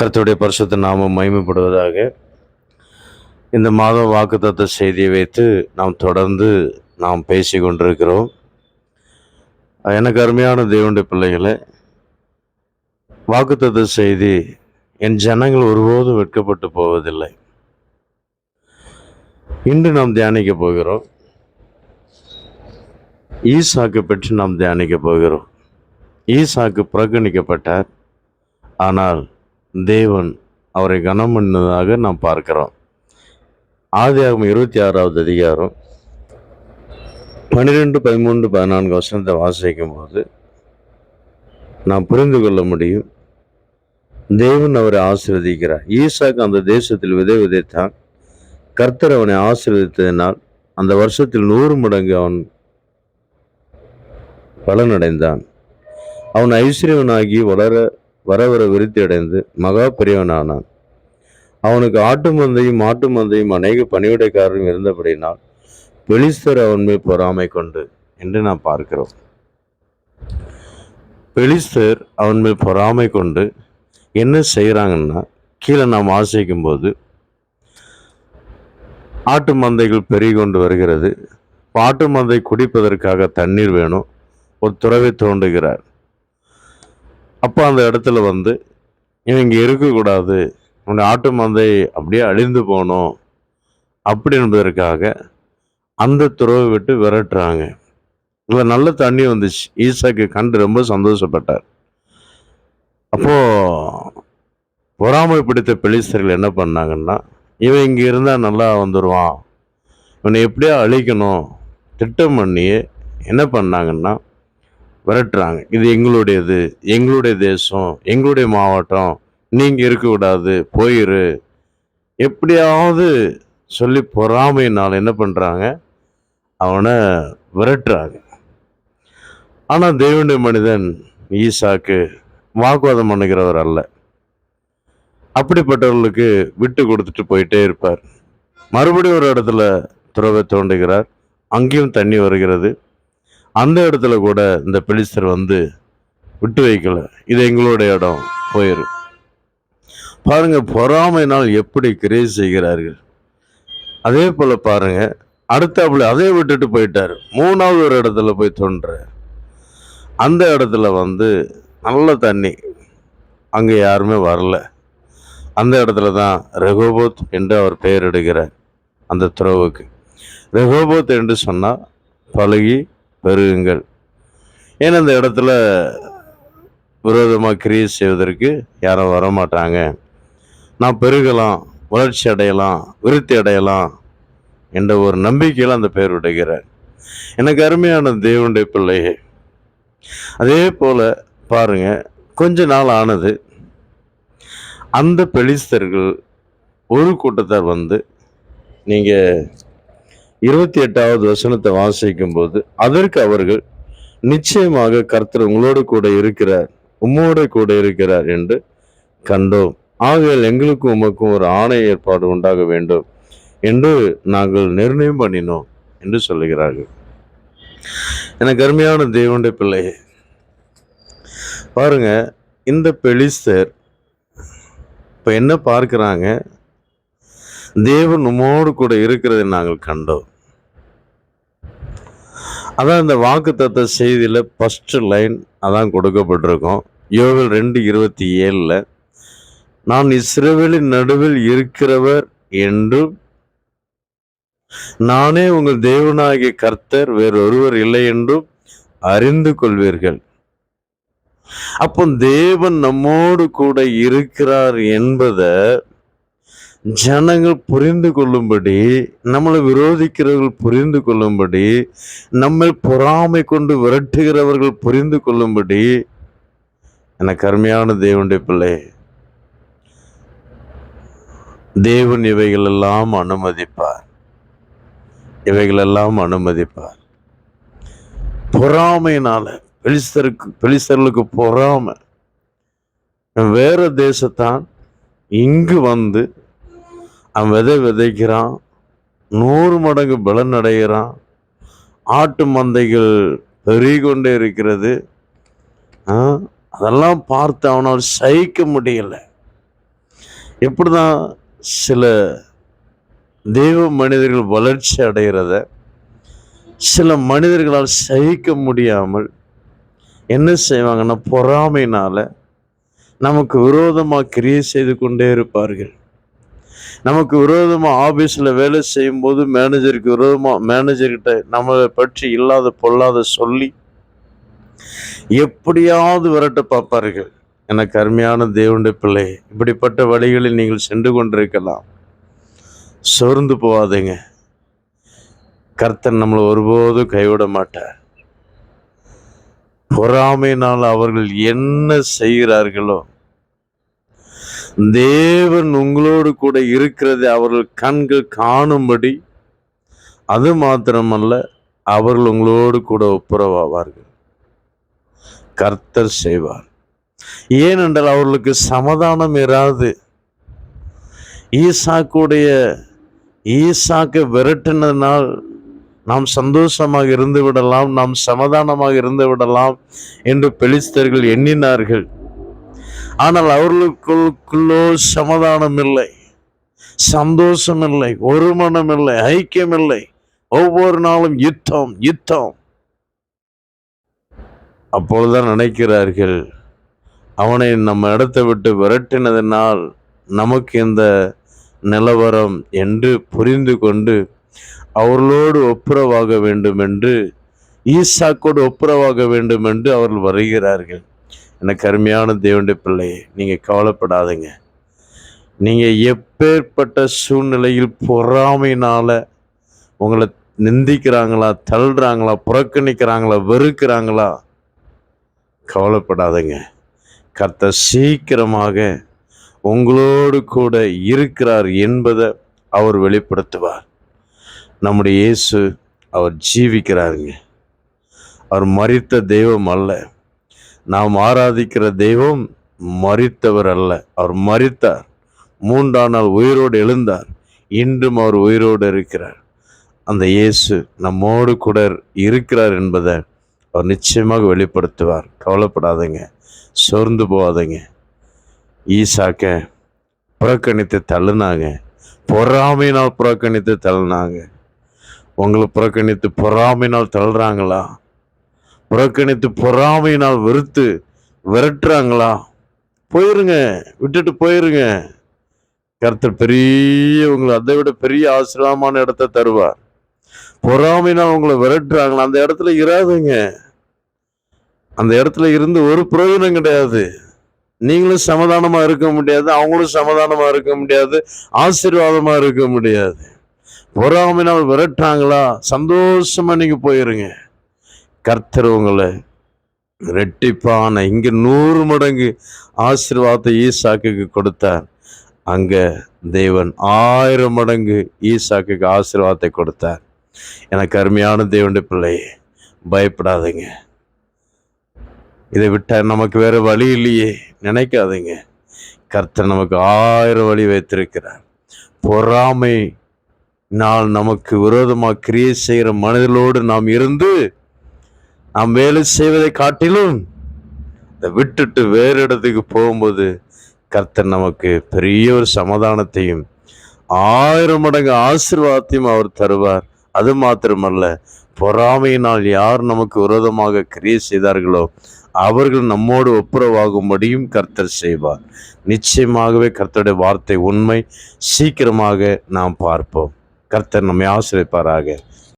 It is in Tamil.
கருத்துடைய பரிசுத்த நாமம் மகிமைப்படுவதாக இந்த மாத வாக்குத்தத்த செய்தியை வைத்து நாம் தொடர்ந்து நாம் பேசி கொண்டிருக்கிறோம். எனக்கு அருமையான தேவனுடைய பிள்ளைகளை வாக்குத்தத்த செய்தி என் ஜனங்கள் ஒருபோதும் வெட்கப்பட்டு போவதில்லை. இன்று நாம் தியானிக்க போகிறோம். ஈசாக்கு பற்றி நாம் தியானிக்க போகிறோம். ஈசாக்கு புறக்கணிக்கப்பட்டார். ஆனால் தேவன் அவரை கனம் பண்ணதாக நாம் பார்க்கிறோம். ஆதியாகமம் இருபத்தி ஆறாவது அதிகாரம் பன்னிரெண்டு பதிமூன்று பதினான்கு வசனத்தை வாசிக்கும் போது நாம் புரிந்து கொள்ள முடியும். தேவன் அவரை ஆசிர்வதிக்கிறார். ஈசாக்கு அந்த தேசத்தில் விதை விதைத்தான். கர்த்தர் அவனை ஆசீர்வதித்ததினால் அந்த வருஷத்தில் நூறு மடங்கு அவன் பலனடைந்தான். அவன் ஐஸ்வர்யவனாகி வளர வர வர விருத்தி அடைந்து மகா பெரியவனானான். அவனுக்கு ஆட்டு மந்தையும் மாட்டு மந்தையும் அநேக பணிவிடைக்காரரும் இருந்தபடினால் பெலிஸ்தர் அவன் மேல் பொறாமை கொண்டு என்று நாம் பார்க்கிறோம். பெலிஸ்தர் அவன் மேல் பொறாமை கொண்டு என்ன செய்கிறாங்கன்னா கீழே நாம் ஆசைக்கும் போது ஆட்டு மந்தைகள் பெருகி கொண்டு வருகிறது. ஆட்டு மந்தை குடிப்பதற்காக தண்ணீர் வேணும். ஒரு துறவை தோண்டுகிறார். அப்போ அந்த இடத்துல வந்து இவன் இங்கே இருக்கக்கூடாது. உன்னை ஆட்டு மந்தை அப்படியே அழிந்து போகணும். அப்படி என்பதற்காக அந்த துறவை விட்டு விரட்டுறாங்க. இதில் நல்ல தண்ணி வந்துச்சு. ஈசாக்கு கண்டு ரொம்ப சந்தோஷப்பட்டார். அப்போது பொறாமை பிடித்த பெலிஸ்தர்கள் என்ன பண்ணாங்கன்னா இவன் இங்கே இருந்தால் நல்லா வந்துடுவான் இவனை எப்படியா அழிக்கணும்? திட்டம் பண்ணி என்ன பண்ணாங்கன்னா விரட்டுறாங்க. இது எங்களுடையது எங்களுடைய தேசம் எங்களுடைய மாவட்டம் நீங்கள் இருக்கக்கூடாது போயிரு. எப்படியாவது சொல்லி பொறாமையினால் என்ன பண்ணுறாங்க அவனை விரட்டுறாங்க. ஆனால் தேவனுடைய மனிதன் ஈசாக்கு வாக்குவாதம் பண்ணுகிறவர் அல்ல. அப்படிப்பட்டவர்களுக்கு விட்டு கொடுத்துட்டு போயிட்டே இருப்பார். மறுபடியும் ஒரு இடத்துல துறவை தோண்டுகிறார். அங்கேயும் தண்ணி வருகிறது. அந்த இடத்துல கூட இந்த பெலிஸ்தர் வந்து விட்டு வைக்கல. இது எங்களுடைய இடம். போயிடும் பாருங்க பொறாமைனால் எப்படி கிரேஸ் செய்கிறார்கள். அதே போல் பாருங்க அடுத்தாப்புல அதே விட்டுட்டு போயிட்டாரு. மூணாவது ஒரு இடத்துல போய் தோன்ற. அந்த இடத்துல வந்து நல்ல தண்ணி. அங்கே யாருமே வரல. அந்த இடத்துல தான் ரெகோபோத் என்று அவர் பெயர் எடுக்கிறார் அந்த துறவுக்கு. ரெகோபோத் என்று சொன்னால் பழகி பெருகுங்கள். ஏன்னா இந்த இடத்துல விரோதமாக கிரியை செய்வதற்கு யாரும் வரமாட்டாங்க. நான் பெருகலாம் வளர்ச்சி அடையலாம் விருத்தி அடையலாம் என்ற ஒரு நம்பிக்கையில் அந்த பெயர் விடுகிறார். எனக்கு அருமையான தேவனுடைய பிள்ளையே அதே போல் பாருங்கள் கொஞ்ச நாள் ஆனது அந்த பெலிஸ்தர்கள் ஒரு கூட்டத்தார் வந்து நீங்கள் இருபத்தி எட்டாவது வசனத்தை வாசிக்கும் போது அதற்கு அவர்கள் நிச்சயமாக கர்த்தர் உங்களோடு கூட இருக்கிறார் உம்மோடு கூட இருக்கிறார் என்று கண்டோம். ஆகையால் எங்களுக்கும் உமக்கும் ஒரு ஆணை ஏற்பாடு உண்டாக வேண்டும் என்று நாங்கள் நிர்ணயம் பண்ணினோம் என்று சொல்லுகிறார்கள். எனக்கு அருமையான தேவனுடைய பிள்ளையே பாருங்க இந்த பெலிஸ்தர் இப்போ என்ன பார்க்குறாங்க? தேவன் உமோடு கூட இருக்கிறதை நாங்கள் கண்டோம். அதான் இந்த வாக்கு தத்த செய்தியில் ஃபஸ்ட்டு லைன் அதான் கொடுக்கப்பட்டிருக்கோம். யோவில் ரெண்டு இருபத்தி ஏழில் நான் இஸ்ரேவேலின் நடுவில் இருக்கிறவர் என்றும் நானே உங்கள் தேவனாகிய கர்த்தர் வேறொருவர் இல்லை என்றும் அறிந்து கொள்வீர்கள். அப்போ தேவன் நம்மோடு கூட இருக்கிறார் என்பதை ஜனங்கள் புரிந்து கொள்ளும்படி நம்மளை விரோதிக்கிறவர்கள் புரிந்து கொள்ளும்படி நம்மை பொறாமை கொண்டு விரட்டுகிறவர்கள் புரிந்து கொள்ளும்படி எனக்கு அருமையான தேவனுடைய பிள்ளை தேவன் இவைகளெல்லாம் அனுமதிப்பார். இவைகளெல்லாம் அனுமதிப்பார். பொறாமையினால பெலிஸ்தருக்கு பெலிஸ்தர்களுக்கு பொறாமை. வேற தேசத்தான் இங்கு வந்து அவன் விதை விதைக்கிறான் நூறு மடங்கு பலன் அடைகிறான். ஆட்டு மந்தைகள் பெருகிக்கொண்டே இருக்கிறது. அதெல்லாம் பார்த்து அவனால் சகிக்க முடியலை. எப்படி தான் சில தெய்வ மனிதர்கள் வளர்ச்சி அடைகிறத சில மனிதர்களால் சகிக்க முடியாமல் என்ன செய்வாங்கன்னா பொறாமைனால நமக்கு விரோதமாக கிரியை செய்து கொண்டே இருப்பார்கள். நமக்கு விரோதமாக ஆஃபீஸில் வேலை செய்யும்போது மேனேஜருக்கு விரோதமாக மேனேஜர்கிட்ட நம்மளை பற்றி இல்லாத பொல்லாத சொல்லி எப்படியாவது விரட்ட பார்ப்பார்கள். எனக்கு அருமையான தேவனுடைய பிள்ளை இப்படிப்பட்ட வழிகளில் நீங்கள் சென்று கொண்டிருக்கலாம். சோர்ந்து போகாதீங்க. கர்த்தன் நம்மளை ஒருபோதும் கைவிட மாட்டார். பொறாமையினால் அவர்கள் என்ன செய்கிறார்களோ தேவன் உங்களோடு கூட இருக்கிறதை அவர்கள் கண்கள் காணும்படி அது மாத்திரமல்ல அவர்கள் உங்களோடு கூட ஒப்புரவாவார்கள். கர்த்தர் செய்வார். ஏனென்றால் அவர்களுக்கு சமாதானம் இராது. ஈசாக்குடைய ஈசாக்கு விரட்டினதுனால் நாம் சந்தோஷமாக இருந்து விடலாம் நாம் சமாதானமாக இருந்து விடலாம் என்று பெலிஸ்தர்கள் எண்ணினார்கள். ஆனால் அவர்களுக்குள்ளோ சமாதானம் இல்லை சந்தோஷம் இல்லை ஒரு மனம் இல்லை ஐக்கியம் இல்லை ஒவ்வொரு நாளும் யுத்தம் யுத்தம். அப்பொழுதுதான் நினைக்கிறார்கள் அவனை நம்ம இடத்தை விட்டு விரட்டினதினால் நமக்கு இந்த நிலவரம் என்று புரிந்து கொண்டு அவர்களோடு ஒப்புரவாக வேண்டும் என்று ஈசாக்கோடு ஒப்புரவாக வேண்டும் என்று அவர்கள் வருகிறார்கள். எனக்கு அருமையான தேவனுடைய பிள்ளையே நீங்கள் கவலைப்படாதுங்க. நீங்கள் எப்பேற்பட்ட சூழ்நிலையில் பொறாமையினால் உங்களை நிந்திக்கிறாங்களா தள்ளுறாங்களா புறக்கணிக்கிறாங்களா வெறுக்கிறாங்களா? கவலைப்படாதுங்க. கர்த்தர் சீக்கிரமாக உங்களோடு கூட இருக்கிறார் என்பதை அவர் வெளிப்படுத்துவார். நம்முடைய இயேசு அவர் ஜீவிக்கிறாருங்க. அவர் மறித்த தெய்வம் அல்ல. நாம் ஆராதிக்கிற தெய்வம் மறித்தவர் அல்ல. அவர் மறித்தார். மூன்றாம் நாள் உயிரோடு எழுந்தார். இன்றும் அவர் உயிரோடு இருக்கிறார். அந்த இயேசு நம்மோடு கூட இருக்கிறார் என்பதை அவர் நிச்சயமாக வெளிப்படுத்துவார். கவலைப்படாதீங்க. சோர்ந்து போகாதீங்க. ஈசாக்க புறக்கணித்து தள்ளுனாங்க. பொறாமையினால் புறக்கணித்து தள்ளினாங்க. உங்களை புறக்கணித்து பொறாமையினால் தள்ளுறாங்களா? புறக்கணித்து பொறாமையினால் வெறுத்து விரட்டுறாங்களா? போயிருங்க விட்டுட்டு போயிருங்க. கருத்தர் பெரிய உங்களை அதை விட பெரிய ஆசிரமமான இடத்த தருவார். பொறாமையினால் உங்களை விரட்டுறாங்களா? அந்த இடத்துல இராதுங்க. அந்த இடத்துல இருந்து ஒரு பிரயோஜனம் கிடையாது. நீங்களும் சமதானமாக இருக்க முடியாது அவங்களும் சமாதானமாக இருக்க முடியாது ஆசீர்வாதமாக இருக்க முடியாது. பொறாமையினால் விரட்டுறாங்களா? சந்தோஷமாக நீங்கள் போயிருங்க. கர்த்தர் உங்களை ரெட்டிப்பான இங்கே நூறு மடங்கு ஆசீர்வாதத்தை ஈசாக்குக்கு கொடுத்தார். அங்கே தேவன் ஆயிரம் மடங்கு ஈசாக்குக்கு ஆசீர்வாதத்தை கொடுத்தார். எனக்கு அருமையான தேவனுடைய பிள்ளை பயப்படாதீங்க. இதை விட்டால் நமக்கு வேறு வழி இல்லையே நினைக்காதீங்க. கர்த்தர் நமக்கு ஆயிரம் வழி வைத்திருக்கிறார். பொறாமை நாள் நமக்கு விரோதமாக கிரியை செய்கிற மனிதர்களோடு நாம் இருந்து நாம் வேலை செய்வதை காட்டிலும் இதை விட்டுட்டு வேறு இடத்துக்கு போகும்போது கர்த்தர் நமக்கு பெரிய ஒரு சமாதானத்தையும் ஆயிரம் மடங்கு ஆசிர்வாதத்தையும் அவர் தருவார். அது மாத்திரமல்ல பொறாமையினால் யார் நமக்கு விரோதமாக கிரியை செய்தார்களோ அவர்கள் நம்மோடு ஒப்புரவாகும்படியும் கர்த்தர் செய்வார். நிச்சயமாகவே கர்த்தருடைய வார்த்தை உண்மை. சீக்கிரமாக நாம் பார்ப்போம். கர்த்தர் நம்மை ஆசிரியப்பாராக.